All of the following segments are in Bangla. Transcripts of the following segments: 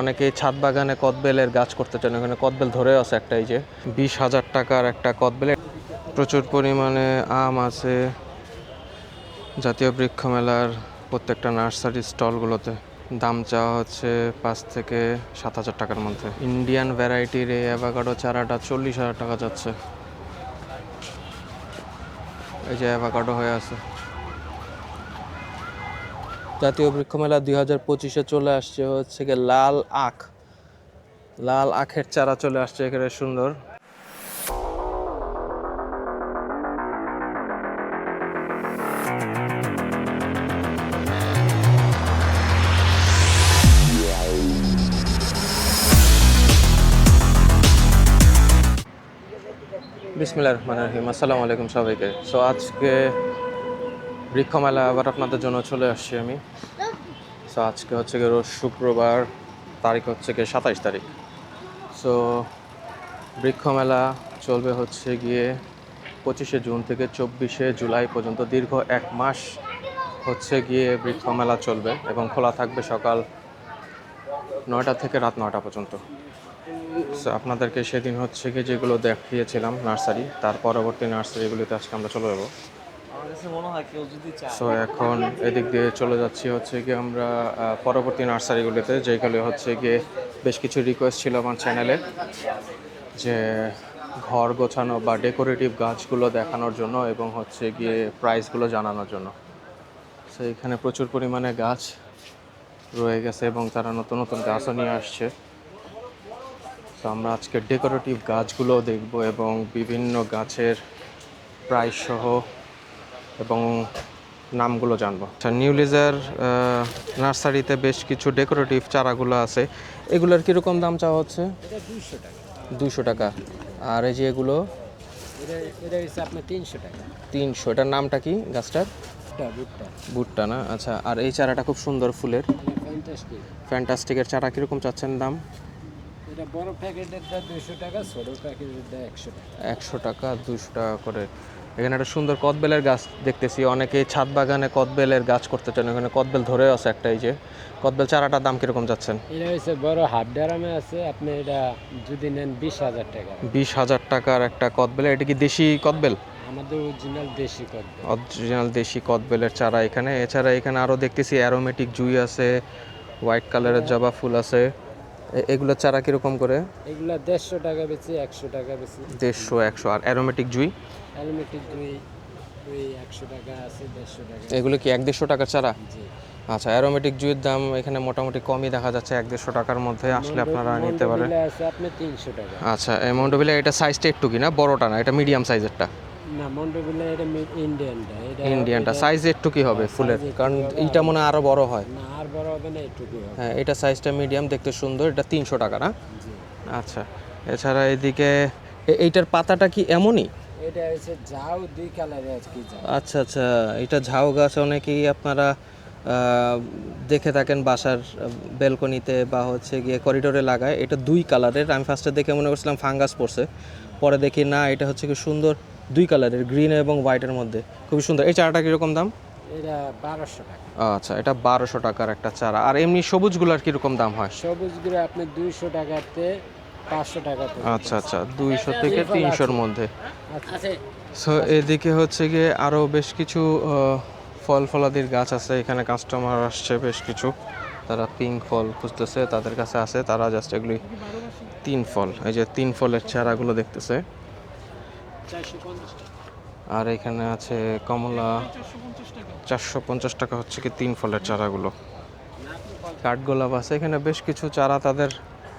অনেকেই ছাদ বাগানে কদবেলের গাছ করতে চান। এখানে কদবেল ধরে আছে একটা, এই যে বিশ হাজার টাকার একটা কদবেলের প্রচুর পরিমাণে আম আছে। জাতীয় বৃক্ষ মেলার প্রত্যেকটা নার্সারি স্টলগুলোতে দাম চাওয়া হচ্ছে পাঁচ থেকে সাত হাজার টাকার মধ্যে। ইন্ডিয়ান ভ্যারাইটির এই অ্যাভাকাডো চারাটা চল্লিশ হাজার টাকা যাচ্ছে। এই যে অ্যাভাকাডো হয়ে আছে। জাতীয় বৃক্ষ মেলা দুই হাজার পঁচিশে চলে আসছে হচ্ছে গিয়ে লাল আখ। লাল আখের চারা চলে আসছে এখানে সুন্দর। বিসমিল্লাহ রহমান রহিম। আসসালামু আলাইকুম সবাইকে। সো আজকে বৃক্ষমেলা আবার আপনাদের জন্য চলে আসছি আমি। সো আজকে হচ্ছে গিয়ে রোজ শুক্রবার, তারিখ হচ্ছে গিয়ে সাতাইশ তারিখ। সো বৃক্ষমেলা চলবে হচ্ছে গিয়ে পঁচিশে জুন থেকে চব্বিশে জুলাই পর্যন্ত। দীর্ঘ এক মাস হচ্ছে গিয়ে বৃক্ষমেলা চলবে এবং খোলা থাকবে সকাল নয়টা থেকে রাত নয়টা পর্যন্ত। সো আপনাদেরকে সেদিন হচ্ছে গিয়ে যেগুলো দেখিয়েছিলাম নার্সারি, তার পরবর্তী নার্সারিগুলিতে আজকে আমরা চলে যাব। সো এখন এদিক দিয়ে চলে যাচ্ছি হচ্ছে কি আমরা পরবর্তী নার্সারিগুলিতে যেগুলো হচ্ছে গিয়ে বেশ কিছু রিকোয়েস্ট ছিল আমার চ্যানেলে যে ঘর গোছানো বা ডেকোরেটিভ গাছগুলো দেখানোর জন্য এবং হচ্ছে গিয়ে প্রাইসগুলো জানানোর জন্য। সো এখানে প্রচুর পরিমাণে গাছ রয়ে গেছে এবং তারা নতুন নতুন গাছও নিয়ে আসছে। তো আমরা আজকে ডেকোরেটিভ গাছগুলো দেখব এবং বিভিন্ন গাছের প্রাইস সহ এবং নামগুলো জানব। আচ্ছা নিউলিজার নার্সারিতে বেশ কিছু ডেকোরেটিভ চারাগুলো আছে। এগুলোর কীরকম দাম চাওয়া হচ্ছে? দুশো টাকা। আর এই যে এগুলো? তিনশো এটার নামটা কি গাছটার? ভুট্টা না? আচ্ছা আর এই চারাটা খুব সুন্দর ফুলের। ফ্যান্টাস্টিকের চারা কীরকম চাচ্ছেন দাম? এটা বড় প্যাকেটেরটা দুশো টাকা ছোট প্যাকেটেরটা একশো টাকা। একশো টাকা দুশো টাকা করে। এখানে একটা সুন্দর কদবেলের গাছ দেখতেছি। অনেকেই ছাদ বাগানে কদবেলের গাছ করতে চান। এখানে কদবেল ধরে আছে একটা এই যে। কদবেল চারাটার দাম কীরকম যাচ্ছেন? এটা হচ্ছে বড় হাফ ড্রামে আছে। আপনি এটা যদি নেন বিশ হাজার টাকা। বিশ হাজার টাকার একটা কদবেল। এটা কি দেশি কদবেল? আমাদের অরিজিনাল দেশি করবে অরিজিনাল দেশি কদবেলের চারা এখানে। এছাড়া এখানে আরও দেখতেছি অ্যারোমেটিক জুই আছে হোয়াইট কালারের জবা ফুল আছে। এ- এগুলোর চারা কীরকম করে? এগুলা দেড়শো টাকা বেশি একশো টাকা বেশি দেড়শো একশো। আর অ্যারোমেটিক জুই? অ্যালমেটিক দুই দুই একশো টাকা আছে দেড়শো টাকা এগুলো কি এক দেড়শো টাকার চারা? জি। আচ্ছা অ্যারোমেটিক জুইয়ের দাম এখানে মোটামুটি কমই দেখা যাচ্ছে এক দেড়শো টাকার মধ্যে আসলে আপনারা নিতে পারেন। মন্ডবিলা টাকা। আচ্ছা অ্যামাউন্ট বিলে এটা সাইজটা একটু কি না? বড়টা না এটা মিডিয়াম সাইজেরটা? না মন্ডবিলা এটা ইন্ডিয়ানটা এটা ইন্ডিয়ানটা সাইজ একটু কি হবে ফুলের? কারণ এইটা মনে হয় আরও বড় হয়। না আর বড় হবে না হবে। হ্যাঁ এটা সাইজটা মিডিয়াম দেখতে সুন্দর এটা তিনশো টাকা না? আচ্ছা এছাড়া এদিকে এইটার পাতাটা কি এমনই? এটা হচ্ছে যাও দুই কালারের আর কি আচ্ছা আচ্ছা এটা ঝাউ গাছ অনেকেই আপনারা দেখে থাকেন বাসার বেলকনিতে বা হচ্ছে গিয়ে করিডোরে লাগায়। এটা দুই কালারের আমি ফার্স্টে দেখে মনে করছিলাম ফাঙ্গাস পড়ছে। পরে দেখি না এটা হচ্ছে কি সুন্দর দুই কালারের গ্রিন এবং হোয়াইটের মধ্যে। খুবই সুন্দর। এই চারাটা কীরকম দাম? এটা বারোশো টাকা। আচ্ছা এটা বারোশো টাকার একটা চারা। আর এমনি সবুজগুলোর কীরকম দাম হয়? সবুজগুলো আপনি দুইশো টাকাতে পাঁচশো আচ্ছা আচ্ছা দুইশো থেকে তিনশোর মধ্যে। সো এদিকে হচ্ছে গিয়ে আরও বেশ কিছু ফল ফলাদির গাছ আছে। এখানে কাস্টমার আসছে বেশ কিছু। তারা পিঙ্ক ফল খুঁজতেছে তাদের কাছে আছে। তারা জাস্ট এগুলি তিন ফল এই যে তিন ফলের চারাগুলো দেখতেছে। আর এখানে আছে কমলা চারশো পঞ্চাশ টাকা হচ্ছে কি তিন ফলের চারাগুলো। কাঠগোলাপ আছে। এখানে বেশ কিছু চারা তাদের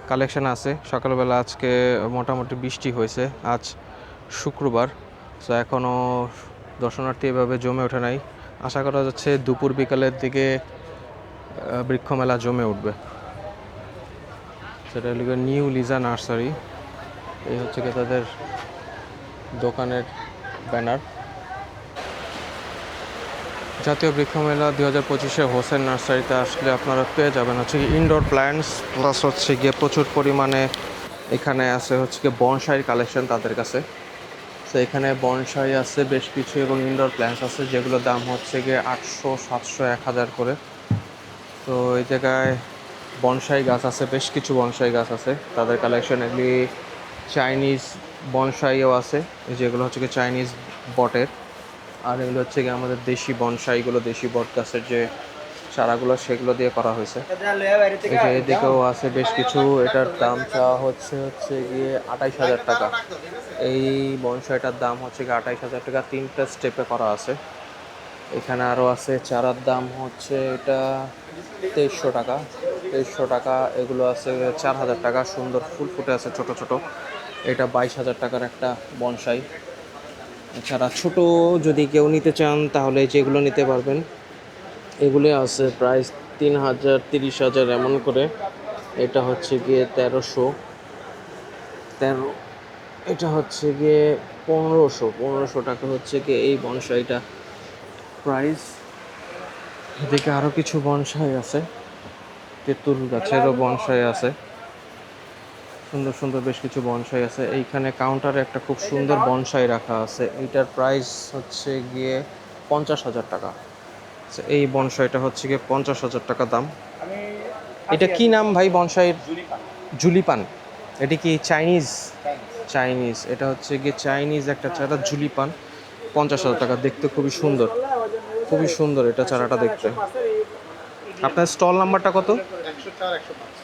কালেকশন আছে। সকালবেলা আজকে মোটামুটি বৃষ্টি হয়েছে। আজ শুক্রবার। তো এখনও দর্শনার্থী এভাবে জমে ওঠে নাই। আশা করা যাচ্ছে দুপুর বিকালের দিকে বৃক্ষমেলা জমে উঠবে। সেটা হলো নিউ লিজা নার্সারি। এই হচ্ছে কি তাদের দোকানের ব্যানার। জাতীয় বৃক্ষ মেলা দুই হাজার পঁচিশে হোসেন নার্সারিতে আসলে আপনারা পেয়ে যাবেন হচ্ছে কি ইনডোর প্ল্যান্টস প্লাস হচ্ছে গিয়ে প্রচুর পরিমাণে এখানে আছে হচ্ছে গিয়ে বনসাইয়ের কালেকশন তাদের কাছে। তো এখানে বনসাই আছে বেশ কিছু এবং ইনডোর প্ল্যান্টস আছে, যেগুলোর দাম হচ্ছে গিয়ে আটশো, সাতশো, এক হাজার করে। তো এই জায়গায় বনসাই গাছ আছে, বেশ কিছু বনসাই গাছ আছে। তাদের কালেকশন এগুলি চাইনিজ বনসাইও আছে, যেগুলো হচ্ছে কি চাইনিজ বটের। আর এগুলো হচ্ছে কি আমাদের দেশি বনসাইগুলো দেশি বট গাছের যে চারাগুলো, সেগুলো দিয়ে করা হয়েছে। এদিকেও আছে বেশ কিছু, এটার দাম চাওয়া হচ্ছে হচ্ছে গিয়ে আঠাইশ হাজার টাকা। এই বনসাইটার দাম হচ্ছে গিয়ে আঠাইশ হাজার টাকা, তিনটা স্টেপে করা আছে। এখানে আরও আছে, চারার দাম হচ্ছে এটা তেইশশো টাকা। তেইশশো টাকা, এগুলো আছে চার হাজার টাকা। সুন্দর ফুল ফুটে আছে ছোট ছোট। এটা বাইশ হাজার টাকার একটা বনসাই। এছাড়া ছোট যদি কেউ নিতে চান, তাহলে যেগুলো নিতে পারবেন, এগুলো আছে প্রাইস তিন হাজার, তিরিশ হাজার এমন করে। এটা হচ্ছে গিয়ে তেরোশো। তেরো, এটা হচ্ছে গিয়ে পনেরোশো। পনেরোশো টাকা হচ্ছে গিয়ে এই বনসাইটা প্রাইস। এদিকে আরও কিছু বনসাই আছে। তেঁতুল গাছেরও বনসাই আছে। সুন্দর সুন্দর বেশ কিছু বনসাই আছে। এইখানে কাউন্টারে একটা খুব সুন্দর বনসাই রাখা আছে। এইটার প্রাইস হচ্ছে গিয়ে পঞ্চাশ হাজার টাকা। এই বনসাইটা হচ্ছে গিয়ে পঞ্চাশ হাজার টাকা দাম। এটা কি নাম ভাই বনসাইয়ের? জুলিপান। এটা কি চাইনিজ চাইনিজ এটা হচ্ছে গিয়ে চাইনিজ একটা চারা জুলিপান। পঞ্চাশ হাজার টাকা। দেখতে খুবই সুন্দর। খুবই সুন্দর এটা চারাটা দেখতে। আপনার স্টল নাম্বারটা কত? একশো চার একশো পাঁচ।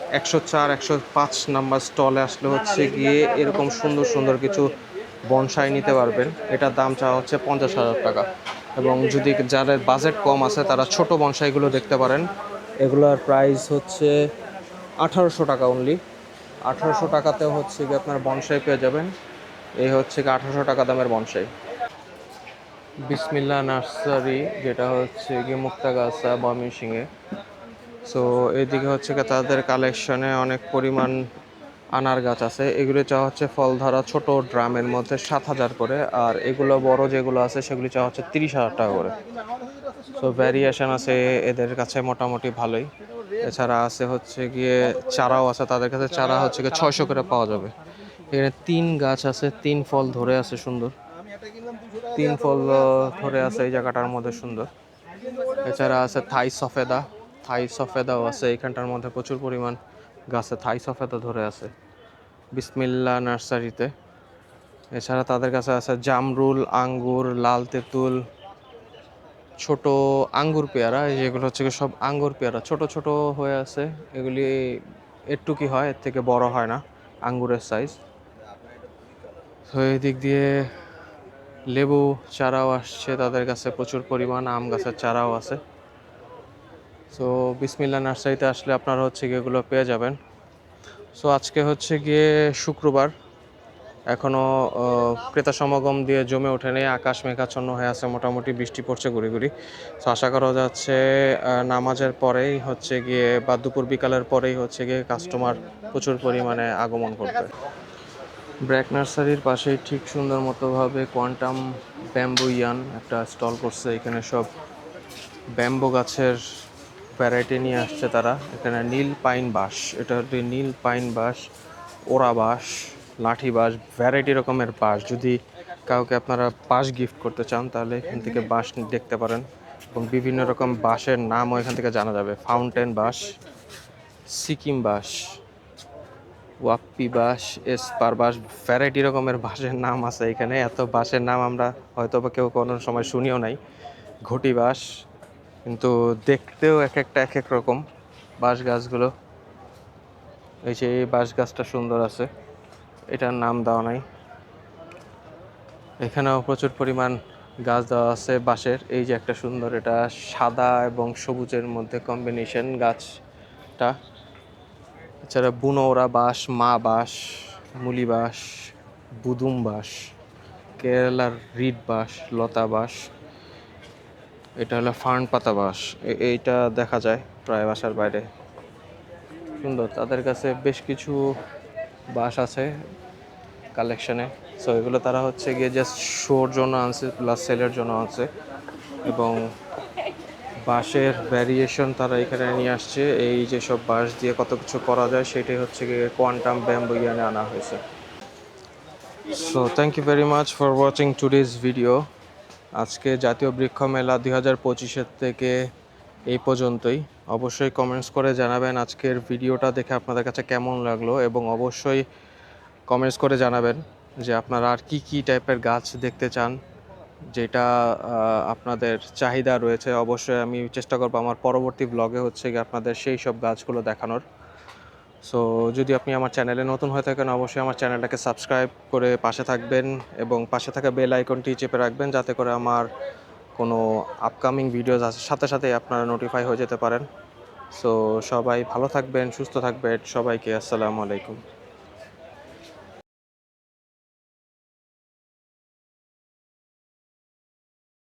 নাম্বার স্টলে আসলে হচ্ছে গিয়ে এরকম সুন্দর সুন্দর কিছু বনসাই নিতে পারবেন। এটার দাম চাওয়া হচ্ছে পঞ্চাশ হাজার টাকা। এবং যদি যাদের বাজেট কম আছে, তারা ছোট বনসাইগুলো দেখতে পারেন। এগুলোর প্রাইস হচ্ছে আঠারোশো টাকা অনলি আঠারোশো টাকাতে হচ্ছে গিয়ে আপনার বনসাই পেয়ে যাবেন। এই হচ্ছে গিয়ে আঠারোশো টাকা দামের বনসাই। বিসমিল্লা নার্সারি, যেটা হচ্ছে গিয়ে মুক্তাগাছা ময়মনসিংহে সো এদিকে হচ্ছে তাদের কালেকশনে অনেক পরিমাণ আনার গাছ আছে। এগুলো চাওয়া হচ্ছে ফল ধরা ছোট ড্রামের মধ্যে সাত হাজার করে। আর এগুলো বড় যেগুলো আছে, সেগুলি চাওয়া হচ্ছে তিরিশ হাজার টাকা করে। সো ভ্যারিয়েশন আছে এদের কাছে মোটামুটি ভালোই। এছাড়া আছে হচ্ছে গিয়ে চারাও আছে তাদের কাছে। চারা হচ্ছে গিয়ে ছয়শো করে পাওয়া যাবে। এখানে তিন গাছ আছে, তিন ফল ধরে আছে সুন্দর। তিন ফল ধরে আছে এই জায়গাটার মধ্যে সুন্দর। এছাড়া আছে থাই সফেদা। থাই সফেদাও আছে এখানটার মধ্যে প্রচুর পরিমাণ গাছে থাই সফেদা ধরে আছে। বিসমিল্লা নার্সারিতে। এছাড়া তাদের কাছে আছে জামরুল, আঙ্গুর, লাল তেঁতুল, ছোট আঙ্গুর পেয়ারা যেগুলো হচ্ছে গিয়ে সব আঙ্গুর পেয়ারা। ছোট ছোট হয়ে আছে, এগুলি একটু কি হয়, এর থেকে বড় হয় না, আঙ্গুরের সাইজ তো এই দিক দিয়ে লেবু চারাও আসছে, তাদের কাছে প্রচুর পরিমাণ আম গাছের চারাও আছে। সো বিসমিল্লা নার্সারিতে আসলে আপনারা হচ্ছে গিয়ে এগুলো পেয়ে যাবেন। সো আজকে হচ্ছে গিয়ে শুক্রবার। এখনও ক্রেতা সমাগম দিয়ে জমে ওঠেনি আকাশ মেঘাচ্ছন্ন হয়ে আছে, মোটামুটি বৃষ্টি পড়ছে ঘুরি ঘুরি সো আশা করা যাচ্ছে নামাজের পরেই হচ্ছে গিয়ে বা দুপুর বিকালের পরেই হচ্ছে গিয়ে কাস্টমার প্রচুর পরিমাণে আগমন করবে। ব্র্যাক নার্সারির পাশেই ঠিক সুন্দর মতোভাবে কোয়ান্টাম ব্যাম্বু ইয়ান একটা স্টল করছে। এখানে সব ব্যাম্বো গাছের ভ্যারাইটি নিয়ে আসছে তারা। এখানে নীল পাইন বাঁশ, এটা হচ্ছে নীল পাইন বাঁশ ওরা বাঁশ, লাঠি বাঁশ, ভ্যারাইটি রকমের বাঁশ। যদি কাউকে আপনারা বাঁশ গিফট করতে চান, তাহলে এখান থেকে বাঁশ দেখতে পারেন এবং বিভিন্ন রকম বাঁশের নামও এখান থেকে জানা যাবে। ফাউন্টেন বাঁশ, সিকিম বাঁশ, ওয়াপ্পি বাঁশ, এসপার বাঁশ, ভ্যারাইটি রকমের বাঁশের নাম আছে এখানে। এত বাঁশের নাম আমরা হয়তো বা কেউ কোনো সময় শুনিও নাই। ঘটি বাঁশ কিন্তু দেখতেও এক একটা, এক এক রকম বাঁশ গাছগুলো। এই যে এই বাঁশ গাছটা সুন্দর আছে, এটার নাম দেওয়া নাই। এখানেও প্রচুর পরিমাণ গাছ দেওয়া আছে বাঁশের। এই যে একটা সুন্দর, এটা সাদা এবং সবুজের মধ্যে কম্বিনেশন গাছটা। এছাড়া বুনোরা বাঁশ, মা বাঁশ, মুলি বাঁশ, বুদুম বাঁশ, কেরালার রিড বাঁশ, লতা বাঁশ এটা হলো ফার্ন পাতা এ- এইটা দেখা যায় প্রায় বাসার বাইরে। সুন্দর, তাদের কাছে বেশ কিছু বাঁশ আছে কালেকশানে সো এগুলো তারা হচ্ছে গিয়ে জাস্ট শোর জন্য আনছে প্লাস সেলের জন্য আনছে। এবং বাঁশের ভ্যারিয়েশন তারা এখানে নিয়ে আসছে। এই যে সব বাঁশ দিয়ে কত কিছু করা যায়, সেটাই হচ্ছে গিয়ে কোয়ান্টাম ব্যাম্বো ইয়ানে আনা হয়েছে। So thank you very much for watching today's video আজকে জাতীয় বৃক্ষ মেলা দুই হাজার পঁচিশের থেকে এই পর্যন্তই। অবশ্যই কমেন্টস করে জানাবেন আজকের ভিডিওটা দেখে আপনাদের কাছে কেমন লাগল এবং অবশ্যই কমেন্টস করে জানাবেন যে আপনারা আর কি কি টাইপের গাছ দেখতে চান, যেটা আপনাদের চাহিদা রয়েছে। অবশ্যই আমি চেষ্টা করব আমার পরবর্তী ব্লগে হচ্ছে আপনাদের সেই সব গাছগুলো দেখানোর। সো যদি আপনি আমার চ্যানেলে নতুন হয়ে থাকেন, অবশ্যই আমার চ্যানেলটাকে সাবস্ক্রাইব করে পাশে থাকবেন এবং পাশে থাকা বেল আইকনটি চেপে রাখবেন যাতে করে আমার কোনো আপকামিং ভিডিওজ আসার সাথে সাথে আপনারা নোটিফাই হয়ে যেতে পারেন। সো সবাই ভালো থাকবেন, সুস্থ থাকবেন। সবাইকে আসসালামু আলাইকুম।